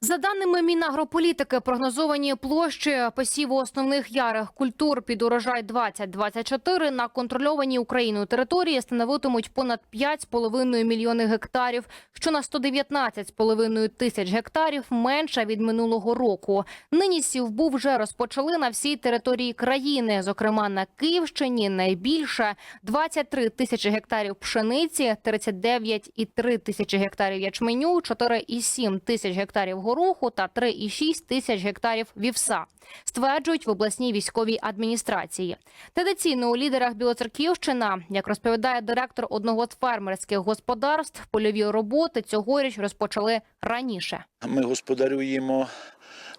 За даними Мінагрополітики, прогнозовані площі посіву основних ярих культур під урожай 2024 на контрольованій Україною території становитимуть понад 5,5 мільйони гектарів, що на 119,5 тисяч гектарів менше від минулого року. Нині сівбу вже розпочали на всій території країни, зокрема на Київщині найбільше 23 тисячі гектарів пшениці, 39,3 тисячі гектарів ячменю, 4,7 тисяч гектарів гороху та 3,6 тисяч гектарів вівса. Стверджують в обласній військовій адміністрації. Традиційно у лідерах Білоцерківщина, як розповідає директор одного з фермерських господарств, польові роботи цьогоріч розпочали раніше. Ми господарюємо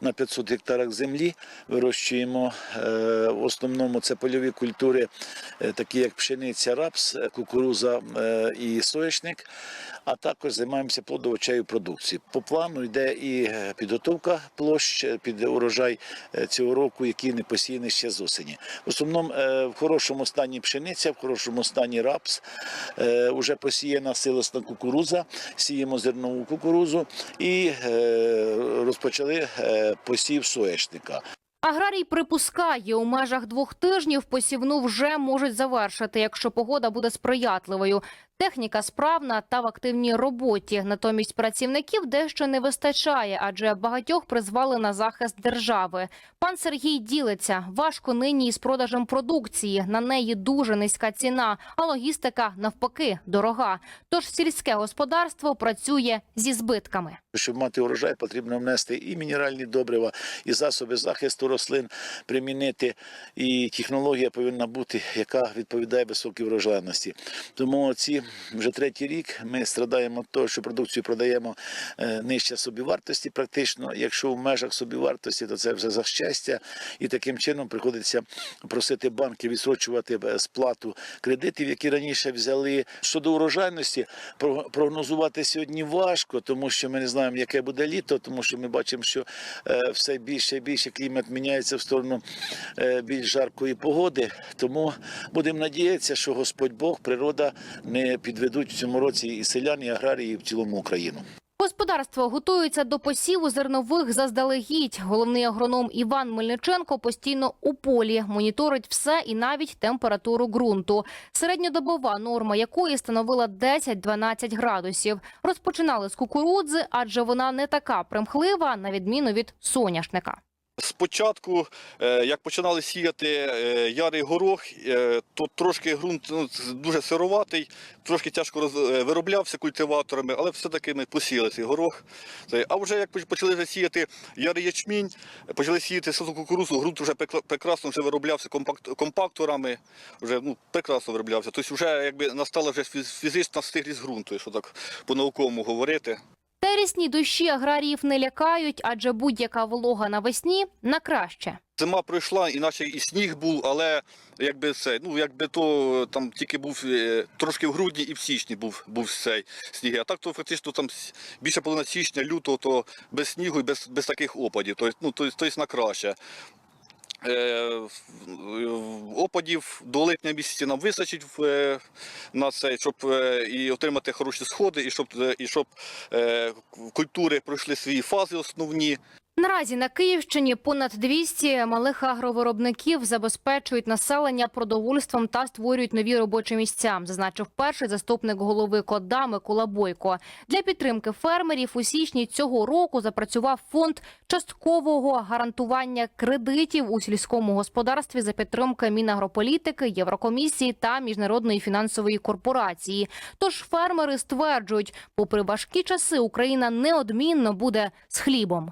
на 500 гектарах землі, вирощуємо е, в основному це польові культури, е, такі як пшениця, рапс, кукуруза е, і соняшник, а також займаємося плодовочею продукцією. По плану йде і підготовка площ під урожай цього року, який не посіяний ще з осені. В основному в хорошому стані пшениця, в хорошому стані рапс, вже посіяна силосна кукуруза, сіємо зернову кукурузу. І розпочали посів соєшника. Аграрій припускає, у межах двох тижнів посівну вже можуть завершити, якщо погода буде сприятливою. Техніка справна та в активній роботі. Натомість працівників дещо не вистачає, адже багатьох призвали на захист держави. Пан Сергій ділиться важко нині із продажем продукції. На неї дуже низька ціна, а логістика навпаки дорога. Тож сільське господарство працює зі збитками. Щоб мати урожай, потрібно внести і мінеральні добрива, і засоби захисту рослин примінити. І технологія повинна бути, яка відповідає високій врожайності. Тому ці вже третій рік ми страдаємо від того, що продукцію продаємо е, нижче собівартості. Практично, якщо в межах собівартості, то це вже за щастя. І таким чином приходиться просити банки відсрочувати е, сплату кредитів, які раніше взяли. Щодо урожайності, про- прогнозувати сьогодні важко, тому що ми не знаємо, яке буде літо, тому що ми бачимо, що е, все більше і більше клімат міняється в сторону е, більш жаркої погоди. Тому будемо надіятися, що Господь Бог, природа не підведуть в цьому році і селян, і аграрії, в цілому Україну. Господарство готується до посіву зернових заздалегідь. Головний агроном Іван Мельниченко постійно у полі моніторить все і навіть температуру ґрунту. Середньодобова норма якої становила 10-12 градусів. Розпочинали з кукурудзи, адже вона не така примхлива, на відміну від соняшника. Спочатку, е, як починали сіяти е, ярий горох, е, то трошки ґрунт ну, дуже сироватий, трошки тяжко вироблявся культиваторами, але все-таки ми посіяли цей горох. А вже як почали сіяти ярий ячмінь, почали сіяти сосну кукурузу, ґрунт вже прекрасно вже вироблявся компакторами, вже ну, прекрасно вироблявся. Тобто вже якби настала вже фізична стиглість ґрунту, якщо так по-науковому говорити. Терісні дощі аграріїв не лякають, адже будь-яка волога навесні на краще. Зима пройшла, і і сніг був, але якби це, ну якби то там тільки був е, трошки в грудні і в січні був, був цей сніг. А так то фактично там більше половина січня, лютого, то без снігу і без, без таких опадів. Тобто, ну, тобто, тобто на краще. Е, в- опадів до липня місяці нам вистачить е, на це, щоб е, і отримати хороші сходи, і щоб, е, і щоб е, культури пройшли свої фази основні. Наразі на Київщині понад 200 малих агровиробників забезпечують населення продовольством та створюють нові робочі місця, зазначив перший заступник голови КОДА Микола Бойко. Для підтримки фермерів у січні цього року запрацював фонд часткового гарантування кредитів у сільському господарстві за підтримки Мінагрополітики, Єврокомісії та міжнародної фінансової корпорації. Тож фермери стверджують, попри важкі часи, Україна неодмінно буде з хлібом.